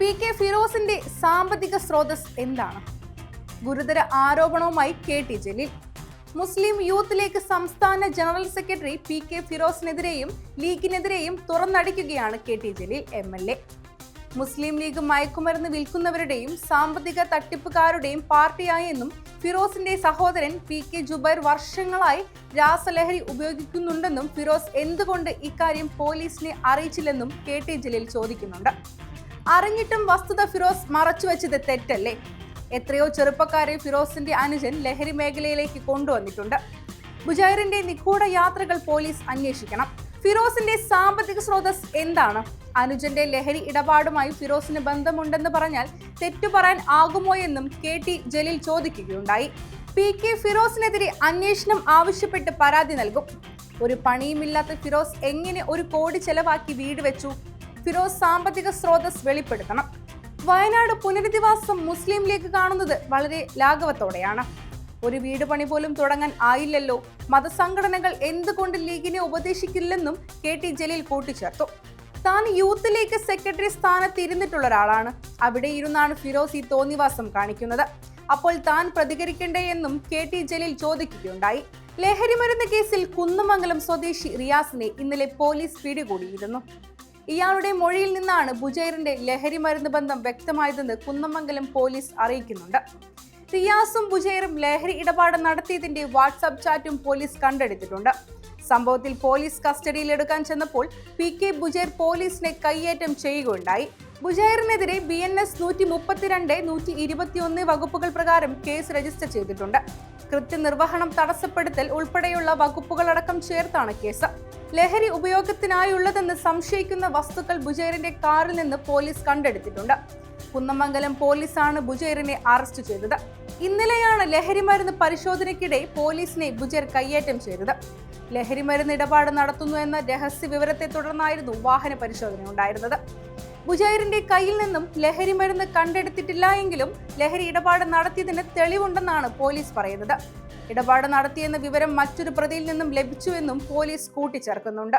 P K ഫിറോസിന്റെ സാമ്പത്തിക സ്രോതസ് എന്താണ്? ഗുരുതര ആരോപണവുമായി കെ ടി ജലീൽ. മുസ്ലിം യൂത്ത് ലീഗ് സംസ്ഥാന ജനറൽ സെക്രട്ടറി പി കെ ഫിറോസിനെതിരെയും ലീഗിനെതിരെയും തുറന്നടിക്കുകയാണ് K T Jaleel M L A. Muslim League മയക്കുമരുന്ന് വിൽക്കുന്നവരുടെയും സാമ്പത്തിക തട്ടിപ്പുകാരുടെയും പാർട്ടിയായെന്നും ഫിറോസിന്റെ സഹോദരൻ പി കെ ജുബൈർ വർഷങ്ങളായി രാസലഹരി ഉപയോഗിക്കുന്നുണ്ടെന്നും ഫിറോസ് എന്തുകൊണ്ട് ഇക്കാര്യം പോലീസിനെ അറിയിച്ചില്ലെന്നും കെ ടി ജലീൽ ചോദിക്കുന്നുണ്ട്. അറിഞ്ഞിട്ടും വസ്തുത ഫിറോസ് മറച്ചുവെച്ചത് തെറ്റല്ലേ? എത്രയോ ചെറുപ്പക്കാരെ ഫിറോസിന്റെ അനുജൻ ലഹരി മേഖലയിലേക്ക് കൊണ്ടുവന്നിട്ടുണ്ട്. ബുജൈറിന്റെ നിഗൂഢ യാത്രകൾ പോലീസ് അന്വേഷിക്കണം. ഫിറോസിന്റെ സാമ്പത്തിക സ്രോതസ് എന്താണ്? അനുജന്റെ ലഹരി ഇടപാടുമായി ഫിറോസിന് ബന്ധമുണ്ടെന്ന് പറഞ്ഞാൽ തെറ്റു പറയാൻ ആകുമോ എന്നും കെ ടി ജലീൽ ചോദിക്കുകയുണ്ടായി. പി കെ ഫിറോസിനെതിരെ അന്വേഷണം ആവശ്യപ്പെട്ട് പരാതി നൽകും. ഒരു പണിയുമില്ലാത്ത ഫിറോസ് എങ്ങനെ ഒരു കോടി ചെലവാക്കി വീട് വെച്ചു? ഫിറോസ് സാമ്പത്തിക സ്രോതസ് വെളിപ്പെടുത്തണം. വയനാട് പുനരധിവാസം മുസ്ലിം ലീഗ് കാണുന്നത് വളരെ ലാഘവത്തോടെയാണ്. ഒരു വീട് പണി പോലും തുടങ്ങാൻ ആയില്ലല്ലോ. മതസംഘടനകൾ എന്തുകൊണ്ട് ലീഗിനെ ഉപദേശിക്കില്ലെന്നും കെ ടി ജലീൽ കൂട്ടിച്ചേർത്തു. താൻ യൂത്ത് ലീഗ് സെക്രട്ടറി സ്ഥാനത്ത് ഇരുന്നിട്ടുള്ള ഒരാളാണ്. അവിടെ ഇരുന്നാണ് ഫിറോസ് ഈ തോന്നിവാസം കാണിക്കുന്നത്. അപ്പോൾ താൻ പ്രതികരിക്കണ്ടേ എന്നും കെ ടി ജലീൽ ചോദിക്കുകയുണ്ടായി. ലഹരിമരുന്ന് കേസിൽ കുന്നമംഗലം സ്വദേശി റിയാസിനെ ഇന്നലെ പോലീസ് പിടികൂടിയിരുന്നു. ഇയാളുടെ മൊഴിയിൽ നിന്നാണ് ബുജൈറിന്റെ ലഹരി മരുന്ന് ബന്ധം വ്യക്തമായതെന്ന് കുന്നമംഗലം പോലീസ് അറിയിക്കുന്നുണ്ട്. റിയാസും ബുജൈറും ലഹരി ഇടപാട് നടത്തിയതിന്റെ വാട്സാപ്പ് ചാറ്റും പോലീസ് കണ്ടെടുത്തിട്ടുണ്ട്. സംഭവത്തിൽ പോലീസ് കസ്റ്റഡിയിലെടുക്കാൻ ചെന്നപ്പോൾ പി കെ ബുജൈർ പോലീസിനെ കൈയേറ്റം ചെയ്യുകയുണ്ടായി. ബുജൈറിനെതിരെ ബി എൻ എസ് നൂറ്റി മുപ്പത്തിരണ്ട് നൂറ്റി ഇരുപത്തിയൊന്ന് വകുപ്പുകൾ പ്രകാരം കേസ് രജിസ്റ്റർ ചെയ്തിട്ടുണ്ട്. കൃത്യനിർവഹണം തടസ്സപ്പെടുത്തൽ ഉൾപ്പെടെയുള്ള വകുപ്പുകളടക്കം ചേർത്താണ് കേസ്. ലഹരി ഉപയോഗത്തിനായുള്ളതെന്ന് സംശയിക്കുന്ന വസ്തുക്കൾ ബുജൈറിന്റെ കാറിൽ നിന്ന് പോലീസ് കണ്ടെടുത്തിട്ടുണ്ട്. കുന്നമംഗലം പോലീസാണ് ബുജൈറിനെ അറസ്റ്റ് ചെയ്തത്. ഇന്നലെയാണ് ലഹരിമരുന്ന് പരിശോധനയ്ക്കിടെ പോലീസിനെ ബുജൈർ കയ്യേറ്റം ചെയ്തത്. ലഹരിമരുന്ന് ഇടപാട് നടത്തുന്നു എന്ന രഹസ്യ വിവരത്തെ തുടർന്നായിരുന്നു വാഹന പരിശോധന ഉണ്ടായിരുന്നത്. ബുജൈറിന്റെ കയ്യിൽ നിന്നും ലഹരി മരുന്ന് കണ്ടെടുത്തിട്ടില്ല എങ്കിലും ലഹരി ഇടപാട് നടത്തിയതിന് തെളിവുണ്ടെന്നാണ് പോലീസ് പറയുന്നത്. ഇടപാട് നടത്തിയെന്ന വിവരം മറ്റൊരു പ്രതിയിൽ നിന്നും ലഭിച്ചുവെന്നും പോലീസ് കൂട്ടിച്ചേർക്കുന്നുണ്ട്.